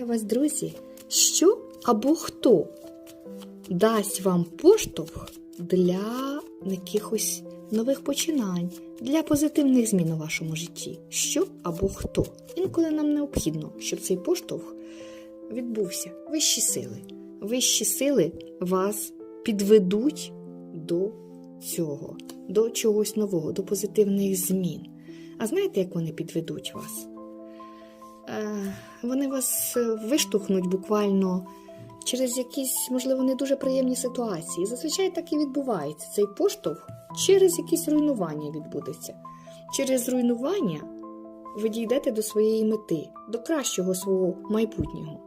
Вітаю вас, друзі! Що або хто дасть вам поштовх для якихось нових починань, для позитивних змін у вашому житті? Що або хто? Інколи нам необхідно, щоб цей поштовх відбувся. Вищі сили. Вищі сили вас підведуть до цього, до чогось нового, до позитивних змін. А знаєте, як вони підведуть вас? Е, вони вас е, виштовхнуть буквально через якісь, можливо, не дуже приємні ситуації. Зазвичай так і відбувається. Цей поштовх через якісь руйнування відбудеться. Через руйнування ви дійдете до своєї мети, до кращого свого майбутнього.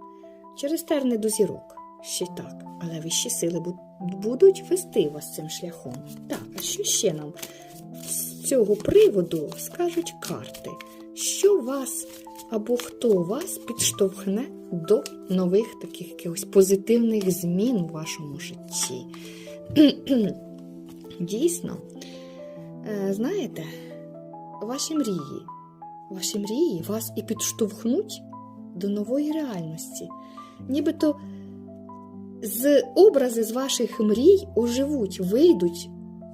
Через терни до зірок. Ще так, але вищі сили будуть вести вас цим шляхом. Так, а що ще нам з цього приводу скажуть карти? Що вас або хто вас підштовхне до нових таких якихось позитивних змін у вашому житті? Дійсно, е, знаєте, ваші мрії, ваші мрії вас і підштовхнуть до нової реальності. Нібито з образи з ваших мрій оживуть, вийдуть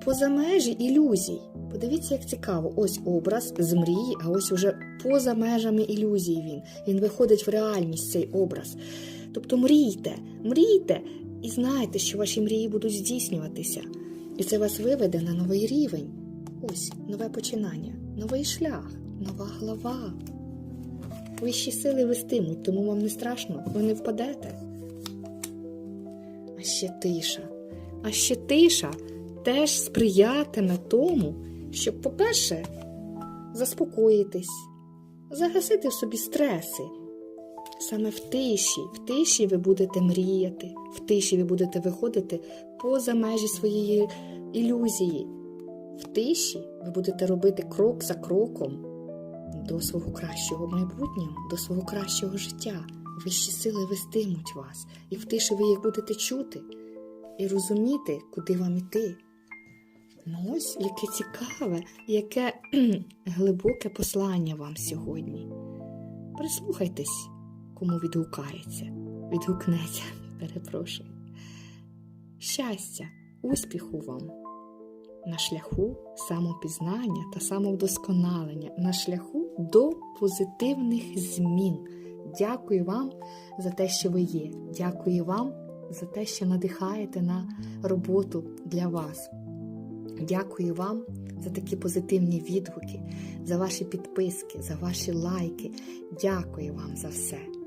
поза межі ілюзій. Подивіться, як цікаво. Ось образ з мрії, а ось уже поза межами ілюзій він. Він виходить в реальність, цей образ. Тобто мрійте, мрійте і знайте, що ваші мрії будуть здійснюватися. І це вас виведе на новий рівень. Ось нове починання, новий шлях, нова глава. Вищі сили вестимуть, тому вам не страшно, ви не впадете. А ще тиша. А ще тиша теж сприятиме тому, щоб, по-перше, заспокоїтись, загасити в собі стреси. Саме в тиші, в тиші ви будете мріяти, в тиші ви будете виходити поза межі своєї ілюзії. В тиші ви будете робити крок за кроком до свого кращого майбутнього, до свого кращого життя. Вищі сили вестимуть вас, і в тиші ви їх будете чути і розуміти, куди вам іти. Ну ось яке цікаве, яке глибоке послання вам сьогодні. Прислухайтесь, кому відгукається, відгукнеться, перепрошую. Щастя, успіху вам на шляху самопізнання та самовдосконалення, на шляху до позитивних змін. Дякую вам за те, що ви є. Дякую вам за те, що надихаєте на роботу для вас. Дякую вам за такі позитивні відгуки, за ваші підписки, за ваші лайки. Дякую вам за все.